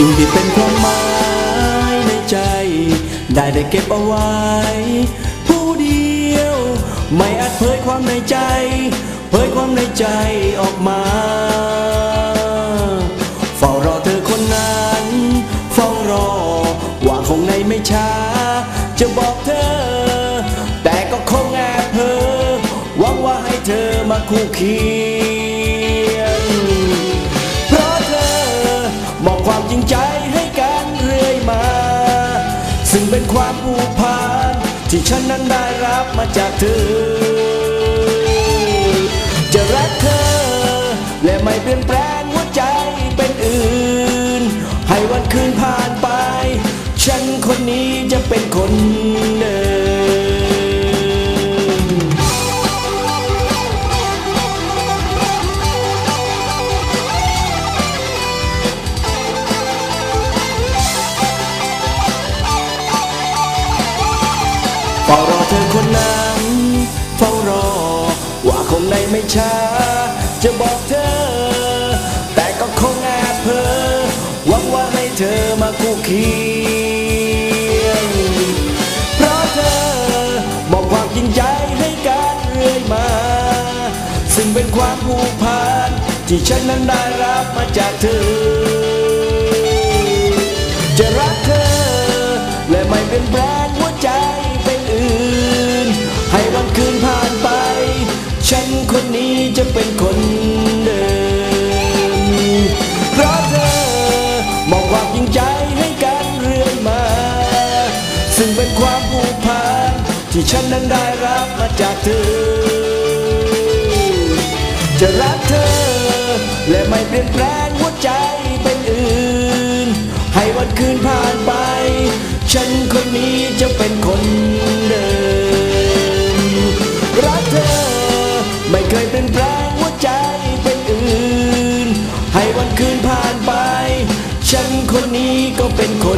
สิ่งที่เป็นความหมายในใจ ได้ได้เก็บเอาไว้ ผู้เดียว ไม่อาจเผยความในใจ เผยความในใจออกมา เฝ้ารอเธอคนนั้นเฝ้ารอ ว่าคงในไม่ช้า จะบอกเธอ แต่ก็คงแอบเพ้อหวังว่าให้เธอมาคู่เคีย ความผูกพันที่ฉันนั้นได้รับมาจากเธอ จะรักเธอ และไม่เปลี่ยนแปลงหัวใจเป็นอื่น ให้วันคืนผ่านไป เธอคนนั้นเฝ้ารอ ว่าคงในไม่ช้า จะบอกเธอ แต่ก็คงแอบเพ้อหวังว่าให้เธอมาคู่เคียงเพราะเธอมอบความจริงใจให้กันเรื่อยมา ซึ่งเป็นความผูกพันที่ฉันนั้นได้รับมาจากเธอ เป็นความผูกพันที่ฉันนั้นได้รับมาจากเธอ จะรักเธอ และไม่เปลี่ยนแปลงหัวใจเป็นอื่น ให้วันคืนผ่านไป ฉันคนนี้จะเป็นคนเดิม รักเธอ ไม่เคยเปลี่ยนแปลงหัวใจเป็นอื่น ให้วันคืนผ่านไป ฉันคนนี้ก็เป็นคน